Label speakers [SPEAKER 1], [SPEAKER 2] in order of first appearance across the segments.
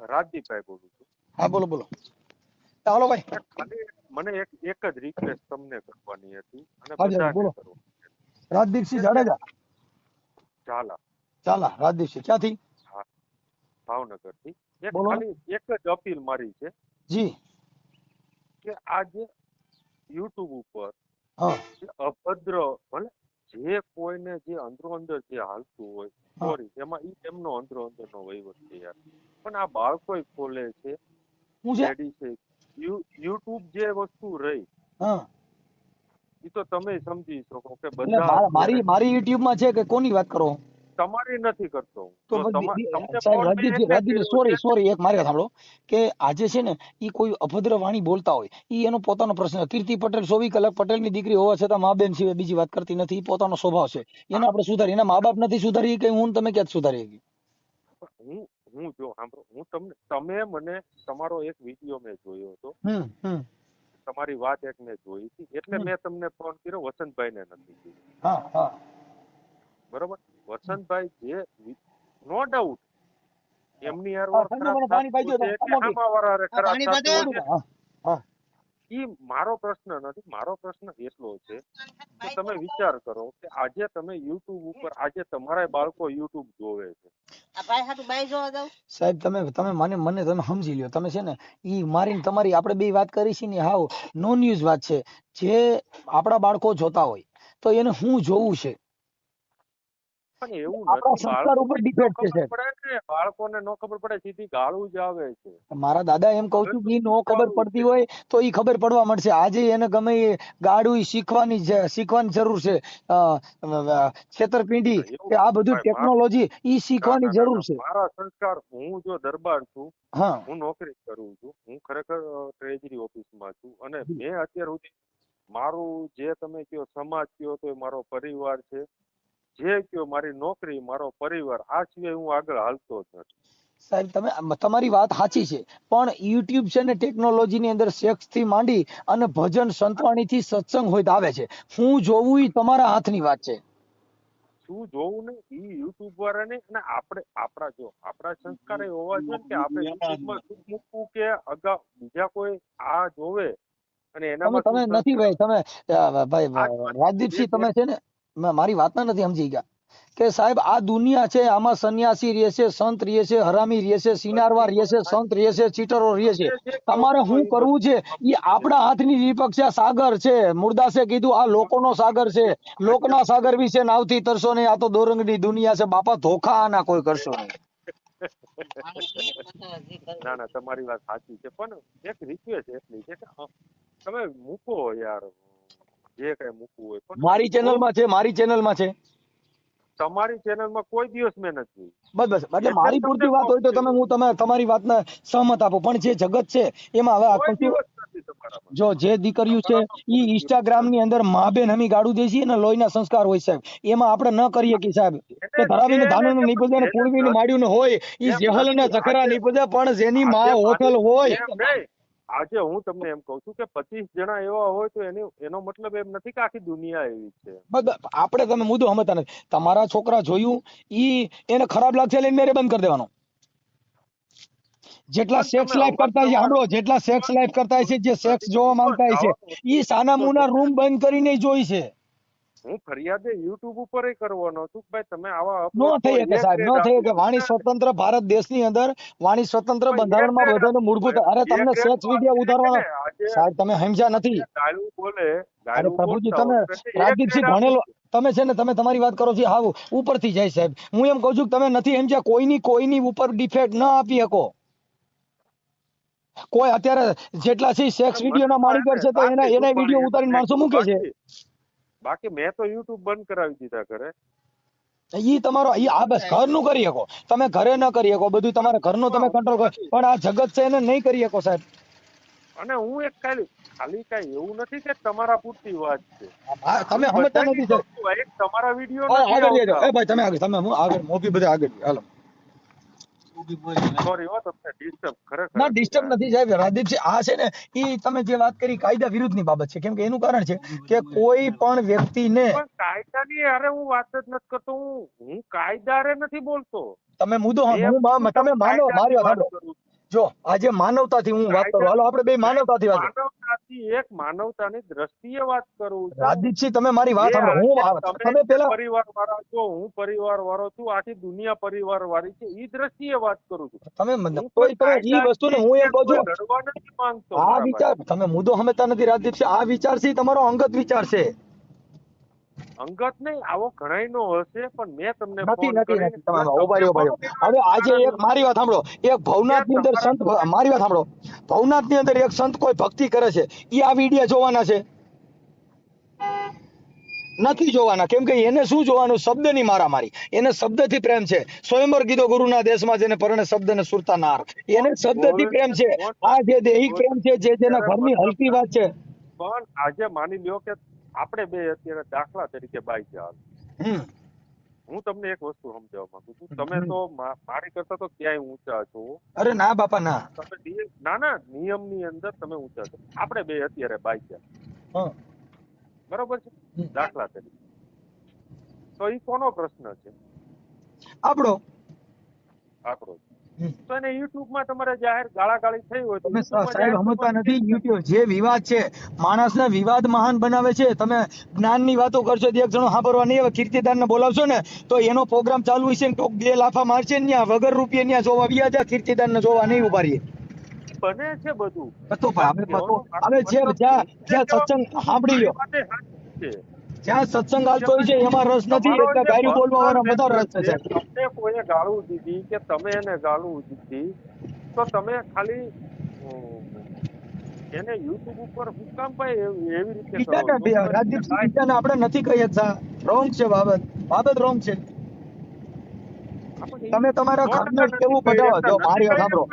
[SPEAKER 1] રાજદીપભાઈ બોલું છું.
[SPEAKER 2] હા બોલો બોલો. ચાલો ભાઈ.
[SPEAKER 1] ખાલી મને એક એક જ રિક્વેસ્ટ તમને કરવાની હતી અને બધાને
[SPEAKER 2] બોલો.
[SPEAKER 1] કરો
[SPEAKER 2] રાજદીપસિંહ જાડેજા?
[SPEAKER 1] ચાલા
[SPEAKER 2] ચાલા રાજદીપસિંહ ક્યાંથી?
[SPEAKER 1] ભાવનગરથી એક ખાલી એક જ અપીલ મારી છે
[SPEAKER 2] જી.
[SPEAKER 1] કે આજે યુટ્યુબ ઉપર અભદ્ર ભલે જે કોઈને જે અંદરો અંદર જે હાલતું હોય સોરી એમાં ઈ એમનો અંદરો અંદર નો વહીવટ છે યાર. પણ આ બાળકો ખોલે છે
[SPEAKER 2] શું છે?
[SPEAKER 1] યુટ્યુબ જે વસ્તુ રહી
[SPEAKER 2] હા.
[SPEAKER 1] ઈ તો તમે સમજી શકો કે બધા
[SPEAKER 2] મારી મારી યુટ્યુબમાં છે કે કોની વાત કરો?
[SPEAKER 1] તમારી નથી કરતો
[SPEAKER 2] તો રાજદીપજી સોરી સોરી એક મારે સાંભળો. કે આજે છે ને ઈ કોઈ અભદ્ર વાણી બોલતા હોય ઈ એનો પોતાનો પ્રશ્ન કીર્તિ પટેલ સોવી કલાક પટેલની દીકરી હોવા છતાં મા બેન સિવાય બીજી વાત કરતી નથી. ઈ પોતાનો સ્વભાવ છે. એને આપણે સુધારી એના મા બાપ નથી સુધારી કે હું તમે ક્યાં સુધારી?
[SPEAKER 1] હું હું જો સાંભળો હું તમને તમે મને તમારો એક વીડિયો મેં જોયો હતો. તમારી વાત એક મેં જોઈ હતી. એટલે મેં તમને ફોન કર્યો. વસંતભાઈ ને નથી બરોબર? વસંતભાઈ જે નો ડાઉટ એમની ઈ મારો પ્રશ્ન નથી મારો પ્રશ્ન એટલો છે કે તમે વિચાર કરો કે આજે તમે યુટ્યુબ ઉપર આજે તમારા બાળકો યુટ્યુબ જોવે છે.
[SPEAKER 3] આ ભાઈ હાટુ બાઈ જોવા જાવ?
[SPEAKER 2] સાહેબ તમે તમે મને મને તમે સમજી લ્યો. તમે છે ને ઈ મારી ને તમારી આપણે બે વાત કરી છે ને હાવ નો ન્યૂઝ વાત છે. જે આપણા બાળકો જોતા હોય તો એને હું જોવું છે?
[SPEAKER 1] પણ એવું નથી બાળકોને નો ખબર પડે સીધી ગાળું જ આવે છે.
[SPEAKER 2] મારા દાદા એમ કહું છું કે નો ખબર પડતી હોય તો ઈ ખબર પડવા મળશે આજે એને ગમે એ ગાળું શીખવાની શીખવાની જરૂર છે. છેતરપિંડી કે આ બધું ટેકનોલોજી ઈ શીખવાની જરૂર છે.
[SPEAKER 1] મારા સંસ્કાર હું જો દરબાર છું
[SPEAKER 2] હા.
[SPEAKER 1] હું નોકરી કરું છું હું ખરેખર ટ્રેજરી ઓફિસમાં છું. અને મેં અત્યાર સુધી મારું જે તમે કયો સમાજ કયો તો એ મારો પરિવાર છે. જે કયો મારી નોકરી મારો પરિવાર આ સિવાય હું આગળ હાલતો જ નથી.
[SPEAKER 2] સાહેબ તમે તમારી વાત સાચી છે પણ યુટ્યુબ છે ને ટેકનોલોજી ની અંદર સેક્સથી માંડી અને ભજન સંતવાણી થી સત્સંગ હોય તો આવે છે. હું જોવું એ તમારા હાથની વાત છે.
[SPEAKER 1] શું જોવું ને? એ યુટ્યુબ વાળાને અને આપણે આપણા જો આપણા સંસ્કાર હોવા જોઈએ કે આપણે યુટ્યુબમાં શું મૂકવું કે અગાઉ બીજા કોઈ આ જોવે અને એનામાં
[SPEAKER 2] તમે નથી ભાઈ તમે ભાઈ રાજદીપસિંહ તમે છે ને મારી વાતને નથી સમજી ગયા. કે સાહેબ, આ દુનિયા છે, આમાં સંન્યાસી રહે છે, સંત રહે છે, હરામી રહે છે, સિનારવા રહે છે, સંત રહે છે, ચીટરો રહે છે. તમારે શું કરવું છે? એ આપણા હાથની દીપક સાગર છે. મુરદાસે કીધું, આ લોકોનો સાગર છે. લોકના સાગર વિશે નાવથી તરશો નહીં, આ તો દોરંગની દુનિયા છે. બાપા, ધોખા આના કોઈ કરશો નહીં.
[SPEAKER 1] ના ના, તમારી વાત સાચી છે. પણ એક રિક્વેસ્ટ એટલી છે કે તમે મૂકો યાર. જે કઈ મૂકવું હોય. પણ
[SPEAKER 2] મારી ચેનલમાં છે મારી ચેનલમાં છે.
[SPEAKER 1] તમારી ચેનલમાં કોઈ દિવસ મેં નથી
[SPEAKER 2] બસ બસ. એટલે મારી પૂરતી વાત હોય તો તમે હું તમે તમારી વાતને સહમત આપો. પણ જે જગત છે એમાં હવે આ
[SPEAKER 1] કોઈ દિવસ નથી તમારામાં
[SPEAKER 2] જો જે દીકરીઓ છે ઈ ઇન્સ્ટાગ્રામની અંદર મા બેન હમી ગાડું દે છે ને લોહીના સંસ્કાર હોય સાહેબ. એમાં આપણે ન કરીએ કે સાહેબ. કે ધરાવીને ધાનુને નીપજે ને કુળવીને માડ્યું ને હોય ઈ જેહલ ને. જખરા નીપજે પણ જેની માં હોટલ હોય.
[SPEAKER 1] આજે હું તમને એમ કહું છું કે પચીસ જણા એવા હોય તો એની એનો મતલબ એમ નથી કે આખી દુનિયા એવી છે.
[SPEAKER 2] આપણે તમે મુદ્દો સમજતા નથી. તમારા છોકરા જોયું ઈ એને ખરાબ લાગશે એટલે મેરે બંધ કરી દેવાનો. જેટલા સેક્સ લાઈફ કરતા છે સાંભળો જેટલા સેક્સ લાઈફ કરતા છે જે સેક્સ જોવા માંગતા છે ઈ સાના મુના રૂમ બંધ કરીને જોઈ છે.
[SPEAKER 1] હું ફરિયાદે યુટ્યુબ ઉપર કરવાનો છું ભાઈ તમે આવા
[SPEAKER 2] નો થઈ શકે સાહેબ નો થઈ શકે વાણી સ્વતંત્ર ભારત દેશની અંદર વાણી સ્વતંત્ર બંધારણમાં
[SPEAKER 1] grade
[SPEAKER 2] મૂળભૂત અરે તમને સેક્સ વિડિયો
[SPEAKER 1] આપી
[SPEAKER 2] ઉતારવાનો
[SPEAKER 1] દે ને. આજે-
[SPEAKER 2] સાહેબ તમે સમજ્યા નથી.
[SPEAKER 1] આજે બોલે
[SPEAKER 2] અરે પ્રભુજી તમે રાજદીપસિંહ ભણેલો તમે છે ને તમે તમારી વાત કરો છો હાવ ઉપરથી જાય સાહેબ. હું એમ કહું છું કે તમે નથી સમજ્યા કોઈની કોઈની ઉપર ડિફેક્ટ ન આપી શકો. કોઈ અત્યારે જેટલા છે સેક્સ વિડિયો ના માણીગર છે તો એના એના વિડિયો ઉતારીને માણસો મૂકે છે.
[SPEAKER 1] બાકી- મેં તો યુટ્યુબ બંધ કરાવી દીધા ઘરે.
[SPEAKER 2] ઈ તમારો ઈ આ બસ ઘરનું કરી શકો. તમે ઘરે ન કરી શકો બધું તમારે ઘરનું તમે કંટ્રોલ કરો. પણ આ જગત છે એને નહીં કરી શકો સાહેબ.
[SPEAKER 1] અને હું એક ખાલી ખાલી કઈ એવું નથી કે તમારા પૂરતી વાત છે.
[SPEAKER 2] તમે સમજતા નથી
[SPEAKER 1] તમારા વીડિયો
[SPEAKER 2] એ ભાઈ તમે આગળ તમે હું આગળ મોભી બધા આગળ હાલો.
[SPEAKER 1] સોરી હો તમને ડિસ્ટર્બ ખરેખર.
[SPEAKER 2] ના ડિસ્ટર્બ નથી સાહેબ રાજદીપસિંહ આ છે ને એ તમે જે વાત કરી કાયદા વિરુદ્ધની બાબત છે. કેમ કે એનું કારણ છે કે કોઈ પણ વ્યક્તિને
[SPEAKER 1] કાયદાની અરે હું વાત જ નથી કરતો હું હું કાયદારે નથી બોલતો.
[SPEAKER 2] તમે મુદ્દો હું તમે માનો મારી વાત. જો આજે માનવતાથી હું વાત કરું. હાલો આપણે બે માનવતાથી વાત
[SPEAKER 1] માનવતાથી એક માનવતાની દ્રષ્ટિએ વાત કરું છું.
[SPEAKER 2] તમે મારી વાત સાંભળો. હું
[SPEAKER 1] તમે
[SPEAKER 2] પેલા
[SPEAKER 1] પરિવાર વાળા છો હું પરિવાર વાળો છું આખી દુનિયા પરિવાર વાળી છે ઈ દ્રષ્ટિએ વાત કરું છું.
[SPEAKER 2] તમે
[SPEAKER 1] કોઈ
[SPEAKER 2] તમે ઈ વસ્તુને હું એમ કહું છું આ વિચાર તમે મુદ્દો સમજતા નથી રાજદીપસિંહ આ વિચાર છે તમારો અંગત વિચાર છે.
[SPEAKER 1] અંગત નહીં આવો ઘણાય નો હશે પણ મેં તમને
[SPEAKER 2] નથી નથી નથી તમારો ઉભારી ઉભારી ઊભા હવે આજે એક મારી વાત સાંભળો. એક ભવનાથની અંદર સંત મારી વાત સાંભળો. ભવનાથની અંદર એક સંત કોઈ ભક્તિ કરે છે. એ આ વિડિયા જોવાના છે. નથી જોવાના. કેમ કે એને શું જોવાનું? શબ્દની મારા મારી એને શબ્દથી પ્રેમ છે. સ્વયંવર કીધો ગુરુના દેશમાં જેને પરણે શબ્દ ને સુરતા નાર. એને શબ્દથી પ્રેમ છે. આ જે દૈહિક પ્રેમ છે જે જેના ઘરની હલકી વાત છે.
[SPEAKER 1] પણ આજે માની લ્યો કે આપણે બે અત્યારે દાખલા તરીકે બાઈ ગયા હું તમને એક વસ્તુ સમજાવવા માંગુ છું. તમે તો મારી કરતા તો ક્યાંય ઊંચા છો.
[SPEAKER 2] અરે ના બાપા ના.
[SPEAKER 1] તમે નિયમ- ના નિયમની અંદર તમે ઊંચા છો. આપણે બે અત્યારે બાઈ ગયા બરોબર છે? દાખલા તરીકે. તો એ કોનો પ્રશ્ન છે?
[SPEAKER 2] આપણો.
[SPEAKER 1] આપણો. તો એને માં તમારે જાહેર ગાળાગાળી થઈ હોય
[SPEAKER 2] તમે સાહેબ સમજતા નથી યુટ્યુબ જે વિવાદ છે માણસને વિવાદ મહાન બનાવે છે તમે જ્ઞાનની વાતો કરશો તો એક જણો સાંભળવા નહીં આવે કીર્તિદાનને બોલાવશો ને તો એનો પ્રોગ્રામ ચાલુ છે ને તો બે લાફા મારશે ને ત્યાં વગર રૂપિયા ત્યાં જોવા વ્યા જા કીર્તિદાનને જોવા નહીં ઊભા રહીએ.
[SPEAKER 1] બને છે બધું.
[SPEAKER 2] તો હવે હવે જે જ્યાં જ્યાં સત્સંગ સાંભળી
[SPEAKER 1] છે.
[SPEAKER 2] જ્યાં સત્સંગ હાલતો હોય છે એમાં રસ નથી એટલે ગાયું બોલવા વાળા વધારે રસ છે
[SPEAKER 1] તમને કોઈએ ગાળું દીધી કે તમે એને ગાળું દીધી તો તમે ખાલી એને યુટ્યુબ ઉપર હું કામ ભાઈ એવી રીતે કરો.
[SPEAKER 2] રાજદીપસિંહ બીજાને આપણે નથી કહી શકતા રોંગ છે બાબત. બાબત રોંગ છે. તમે તમારા ઘરને કેવું બજાવો જો મારી સાંભળો.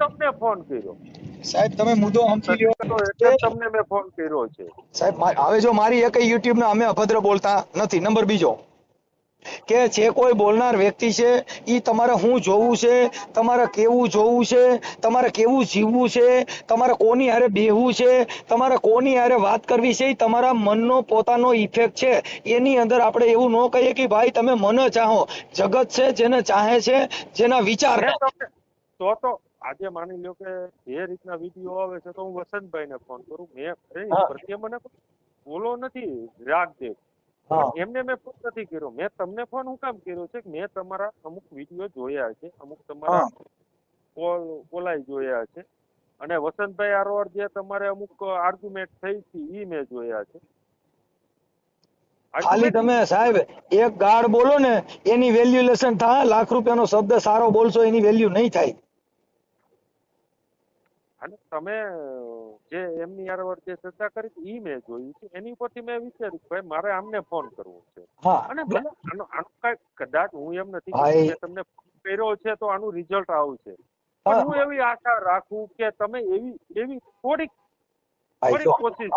[SPEAKER 1] તમને ફોન કર્યો.
[SPEAKER 2] સાહેબ તમે મુદ્દો સમજી લ્યો.
[SPEAKER 1] એટલે તમને મેં ફોન કર્યો છે.
[SPEAKER 2] સાહેબ હવે જો મારી એક યુટ્યુબ ને અમે અભદ્ર બોલતા નથી. નંબર બીજો. કે જે કોઈ બોલનાર વ્યક્તિ છે એ તમારે શું જોવું છે તમારે કેવું જોવું છે તમારે કેવું જીવવું છે તમારે કોની હારે બેહવું છે તમારે કોની હારે વાત કરવી છે એ તમારા મનનો પોતાનો ઇફેક્ટ છે. એની અંદર આપણે એવું ન કહીએ કે ભાઈ તમે મન ચાહો. જગત છે જેને ચાહે છે જેના વિચાર
[SPEAKER 1] તો તો આજે માની લ્યો કે જે રીતના વીડિયો આવે છે તો હું વસંતભાઈને ફોન કરું. મેં પ્રત્યે મને બોલો નથી રાગ દે. એમને મેં ફોન નથી કર્યો. મેં તમને ફોન હું કામ કર્યો છે મેં તમારા અમુક વીડિયો જોયા છે અમુક તમારા કોલાઈ જોયા છે. અને વસંતભાઈ આરોર જે તમારે અમુક આર્ગ્યુમેન્ટ થઈ હતી ઈ મેં જોયા છે.
[SPEAKER 2] ખાલી તમે સાહેબ એક ગાળ બોલો ને એની વેલ્યુલેશન થાય લાખ રૂપિયાનો શબ્દ સારો બોલશો એની વેલ્યુ નહીં થાય.
[SPEAKER 1] અને તમે જે એમની યાર જે ચર્ચા કરી ઈ મેં જોયું છે. એની ઉપરથી મેં વિચાર્યું ભાઈ મારે આમને ફોન કરવો છે. અને ભલે આનો આનું કાંઈ કદાચ હું એમ નથી તમને કર્યો છે તો આનું રિઝલ્ટ આવશે પણ હું એવી આશા રાખું કે તમે એવી એવી થોડીક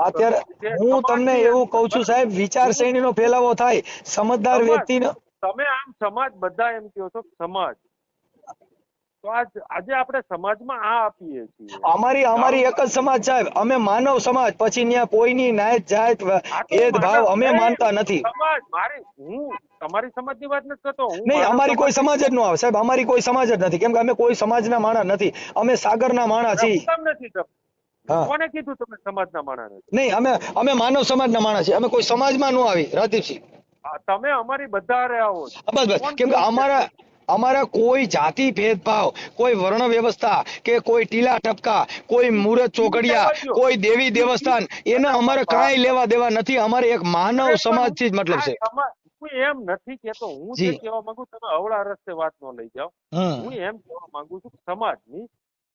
[SPEAKER 2] અત્યારે હું તમને એવું કહું છું સાહેબ વિચારશ્રેણીનો ફેલાવો થાય. સમજદાર વ્યક્તિ
[SPEAKER 1] તમે આમ સમાજ બધા એમ કહો છો સમાજ. તો આજ આજે આપણે સમાજમાં આ આપીએ છીએ.
[SPEAKER 2] અમારી અમારી એક જ સમાજ સાહેબ અમે માનવ સમાજ પછી ત્યાં કોઈની નાયત જાત ભેદભાવ અમે માનતા નથી.
[SPEAKER 1] સમાજ મારે હું તમારી સમાજની વાત નથી કરતો
[SPEAKER 2] નહીં અમારી કોઈ
[SPEAKER 1] સમાજ-
[SPEAKER 2] સમાજ જ ન આવે સાહેબ અમારી કોઈ સમાજ જ નથી કેમ કે અમે કોઈ સમાજના માણા નથી અમે સાગરના માણા છીએ.
[SPEAKER 1] નથી કોને કીધું તમે સમાજના માણસ નથી?
[SPEAKER 2] નહીં અમે અમે માનવ સમાજના માણા છીએ અમે કોઈ સમાજમાં ન આવી રાજદીપસિંહ
[SPEAKER 1] તમે અમારી બધા રહ્યા આવો છો.
[SPEAKER 2] બસ બસ કેમ કે અમારા અમારા કોઈ જાતિ ભેદભાવ કોઈ વર્ણ વ્યવસ્થા કે કોઈ ટીલા ટપકા કોઈ મુહૂર્ત ચોકડિયા કોઈ દેવી દેવસ્થાન એને અમારે કાંઈ લેવા દેવા નથી. અમારે એક માનવ સમાજથી જ મતલબ છે.
[SPEAKER 1] સમાજ- હું એમ નથી કેતો હું જે કહેવા માંગુ તમે અવળા રસ્તે વાત નો લઈ જાઓ. હું એમ કહેવા માંગુ છું સમાજની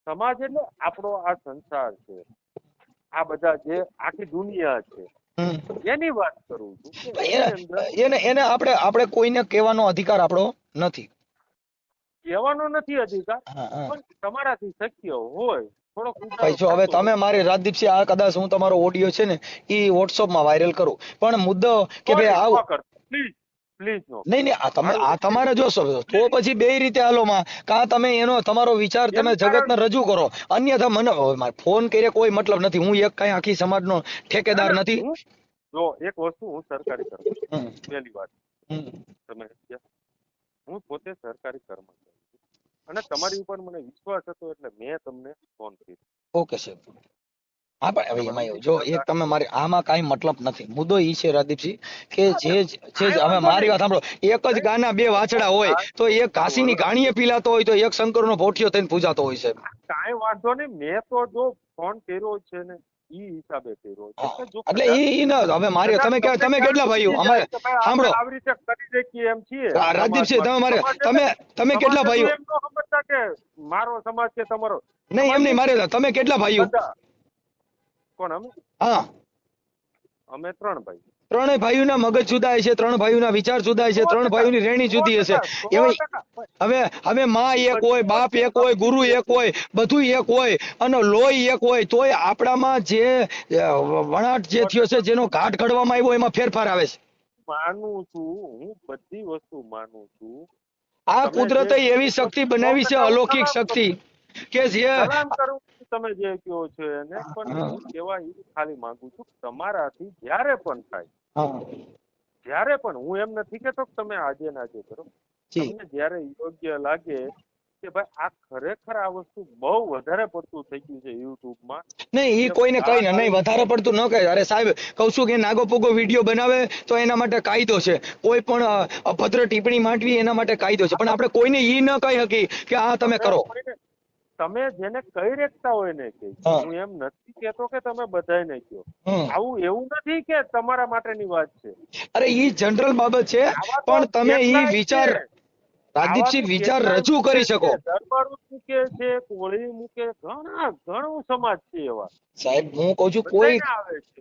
[SPEAKER 1] સમાજ એટલે આપણો આ સંસાર છે. આ બધા જે આખી દુનિયા છે. એની વાત કરું છું
[SPEAKER 2] એને
[SPEAKER 1] એને
[SPEAKER 2] એને આપણે આપણે કોઈને કહેવાનો અધિકાર આપણો નથી.
[SPEAKER 1] કહેવાનો નથી અધિકાર. પણ તમારાથી શક્ય હોય.
[SPEAKER 2] ભાઈ જો હવે તમે મારી રાજદીપસિંહ આ કદાચ હું તમારો ઓડિયો છે ને એ વોટ્સઅપમાં વાયરલ કરું. પણ મુદ્દો કે ભાઈ આવું. નહીં નહીં આ તમે આ તમારે જોશો તો પછી બે રીતે હાલો માં. કાં તમે એનો તમારો વિચાર તમે જગતને રજૂ કરો. અન્યથા મને હવે મારે ફોન કરે કોઈ મતલબ નથી. હું એક કઈ આખી સમાજનો ઠેકેદાર નથી.
[SPEAKER 1] જો એક વસ્તુ હું સરકારી કર્મચારી. પહેલી વાત. તમે હું પોતે સરકારી કર્મચારી. અને તમારી ઉપર મને વિશ્વાસ હતો એટલે મેં તમને ફોન કર્યો.
[SPEAKER 2] ઓકે સાહેબ. હા પણ હવે એમાં એવું જો એક તમે મારી આમાં કાંઈ મતલબ નથી. મુદ્દો ઈ છે રાદીપસિંહ કે જે જ- જે જ- હવે મારી વાત સાંભળો. એક જ ગાના બે વાછડા હોય તો એક કાશીની ગાણીએ પીલાતો હોય તો એક શંકરનો ભોઠિયો થઈને પૂજાતો હોય છે
[SPEAKER 1] કાંઈ વાંધો નહીં. મેં તો જો ફોન કર્યો છે ને ઈ હિસાબે કર્યો. છે કે જો
[SPEAKER 2] એટલે ઈ ઈ હવે મારી તમે તમે કેટલા ભાઈઓ? અમારે સાંભળો.
[SPEAKER 1] આવી રીતે કરી શકીએ એમ છીએ.
[SPEAKER 2] રાજદીપસિંહ તમે મારે તમે તમે કેટલા ભાઈઓ?
[SPEAKER 1] સમજતા કે મારો સમાજ કે તમારો.
[SPEAKER 2] નહીં એમ નહીં મારે તમે કેટલા ભાઈઓ?
[SPEAKER 1] કોણ અમે
[SPEAKER 2] હા.
[SPEAKER 1] અમે ત્રણ ભાઈ.
[SPEAKER 2] ત્રણેય ભાઈઓના મગજ જુદા છે ત્રણ ભાઈઓના વિચાર જુદા છે ત્રણ ભાઈઓની રેણી જુદી હશે. હવે હવે માં એક હોય બાપ એક હોય ગુરુ એક હોય બધું એક હોય અને લોહી એક હોય તોય આપણામાં જે વણાટ જે થયો છે જેનો ઘાટ ઘડવામાં આવ્યો એમાં ફેરફાર આવે છે.
[SPEAKER 1] માનું છું હું બધી વસ્તુ માનું છું.
[SPEAKER 2] આ કુદરતે એવી શક્તિ બનાવી છે અલૌકિક શક્તિ કે જે
[SPEAKER 1] તમે જે કહો છો એને પણ કેવા ખાલી માંગુ છું તમારાથી જ્યારે પણ થાય જ્યારે પણ હું એમ નથી કેતો તમે આજે ને આજે કરો. તમને જ્યારે યોગ્ય લાગે કે ભાઈ આ ખરેખર આ વસ્તુ બહુ વધારે પડતું થઈ ગયું છે યુટ્યુબમાં
[SPEAKER 2] નહીં એ કોઈને કઈ ને નહીં વધારે પડતું ન કહે અરે સાહેબ કહું છું કે નાગો પોગો વીડિયો બનાવે તો એના માટે કાયદો છે. કોઈ પણ અભદ્ર ટિપ્પણી માંડવી એના માટે કાયદો છે. પણ આપણે કોઈને ઈ ન કહી શકી કે આ તમે કરો.
[SPEAKER 1] તમે જેને કહી રેખતા હોય ને કે
[SPEAKER 2] હું.
[SPEAKER 1] એમ નથી કેતો કે તમે બધાયને કહો. આવું એવું નથી કે તમારા માટેની વાત છે.
[SPEAKER 2] અરે ઈ જનરલ બાબત છે પણ તમે ઈ વિચાર રાજદીપસિંહ વિચાર રજૂ કરી શકો.
[SPEAKER 1] દરબારો મૂકે છે કોળી મૂકે ઘણા ઘણું સમાજ છે એવા.
[SPEAKER 2] સાહેબ હું કહું છું કોઈ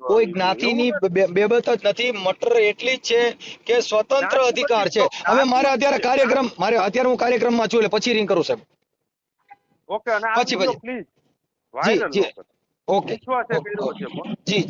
[SPEAKER 2] કોઈ. જ્ઞાતિની બેબત જ નથી. મટર એટલી જ છે કે સ્વતંત્ર અધિકાર છે. હવે મારે અત્યારે કાર્યક્રમ મારે અત્યારે હું કાર્યક્રમમાં છું એટલે પછી રિંગ કરું સાહેબ.
[SPEAKER 1] ઓકે અને આ
[SPEAKER 2] પછી-
[SPEAKER 1] પ્લીઝ કરો.
[SPEAKER 2] ઓકે
[SPEAKER 1] વિશ્વાસે કર્યો છે
[SPEAKER 2] જી જી.